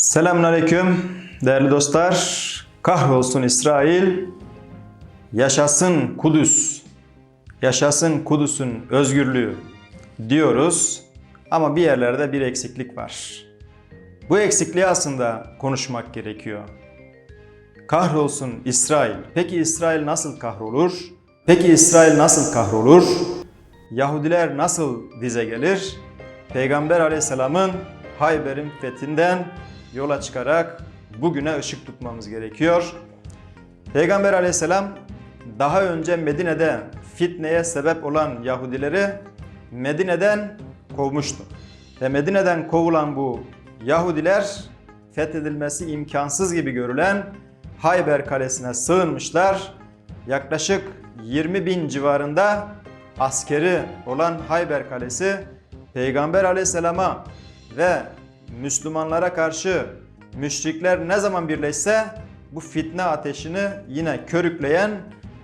Selamünaleyküm değerli dostlar. Kahrolsun İsrail, yaşasın Kudüs, yaşasın Kudüs'ün özgürlüğü diyoruz. Ama bir yerlerde bir eksiklik var. Bu eksikliği aslında konuşmak gerekiyor. Kahrolsun İsrail. Peki İsrail nasıl kahrolur? Peki İsrail nasıl kahrolur? Yahudiler nasıl dize gelir? Peygamber aleyhisselamın Hayber'in fethinden yola çıkarak bugüne ışık tutmamız gerekiyor. Peygamber aleyhisselam daha önce Medine'de fitneye sebep olan Yahudileri Medine'den kovmuştu. Ve Medine'den kovulan bu Yahudiler fethedilmesi imkansız gibi görülen Hayber Kalesi'ne sığınmışlar. Yaklaşık 20 bin civarında askeri olan Hayber Kalesi Peygamber Aleyhisselam'a ve Müslümanlara karşı müşrikler ne zaman birleşse bu fitne ateşini yine körükleyen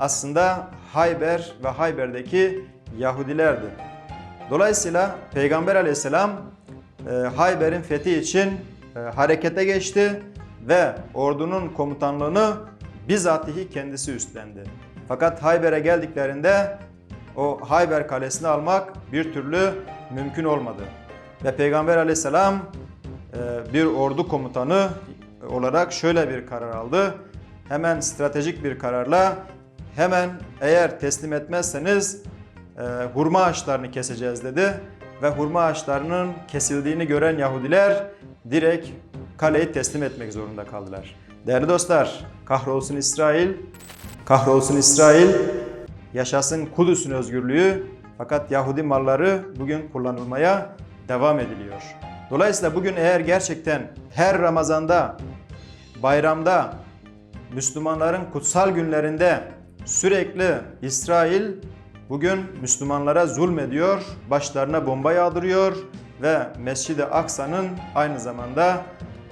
aslında Hayber ve Hayber'deki Yahudilerdi. Dolayısıyla Peygamber Aleyhisselam e, Hayber'in fethi için e, harekete geçti ve ordunun komutanlığını bizatihi kendisi üstlendi. Fakat Hayber'e geldiklerinde o Hayber kalesini almak bir türlü mümkün olmadı. Ve Peygamber Aleyhisselam bir ordu komutanı olarak şöyle bir karar aldı. Hemen stratejik bir kararla hemen eğer teslim etmezseniz e, hurma ağaçlarını keseceğiz dedi. Ve hurma ağaçlarının kesildiğini gören Yahudiler direkt kaleyi teslim etmek zorunda kaldılar. Değerli dostlar, kahrolsun İsrail, kahrolsun İsrail, yaşasın Kudüs'ün özgürlüğü fakat Yahudi malları bugün kullanılmaya devam ediliyor. Dolayısıyla bugün eğer gerçekten her Ramazan'da, bayramda, Müslümanların kutsal günlerinde sürekli İsrail bugün Müslümanlara zulmediyor, başlarına bomba yağdırıyor ve Mescid-i Aksa'nın aynı zamanda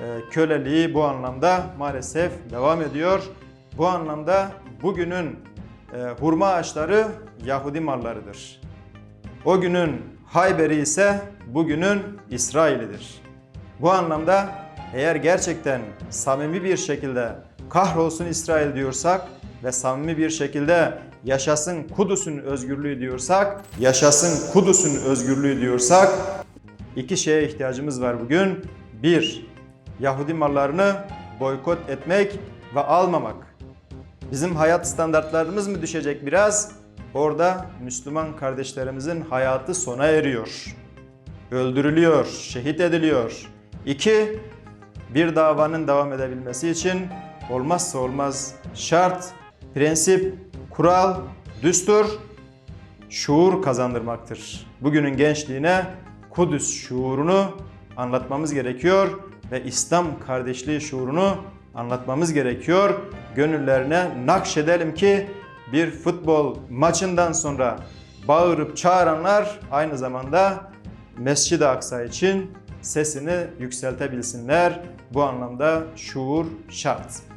e, köleliği bu anlamda maalesef devam ediyor. Bu anlamda bugünün e, hurma ağaçları Yahudi mallarıdır. O günün Hayber'i ise bugünün İsrail'idir. Bu anlamda eğer gerçekten samimi bir şekilde kahrolsun İsrail diyorsak ve samimi bir şekilde yaşasın Kudüs'ün özgürlüğü diyorsak, yaşasın Kudüs'ün özgürlüğü diyorsak iki şeye ihtiyacımız var bugün. Bir, Yahudi mallarını boykot etmek ve almamak. Bizim hayat standartlarımız mı düşecek biraz? Orada Müslüman kardeşlerimizin hayatı sona eriyor. Öldürülüyor, şehit ediliyor. İki, bir davanın devam edebilmesi için olmazsa olmaz şart, prensip, kural, düstur, şuur kazandırmaktır. Bugünün gençliğine Kudüs şuurunu anlatmamız gerekiyor ve İslam kardeşliği şuurunu anlatmamız gerekiyor. Gönüllerine nakşedelim ki bir futbol maçından sonra bağırıp çağıranlar aynı zamanda Mescid-i Aksa için sesini yükseltebilsinler. Bu anlamda şuur şart.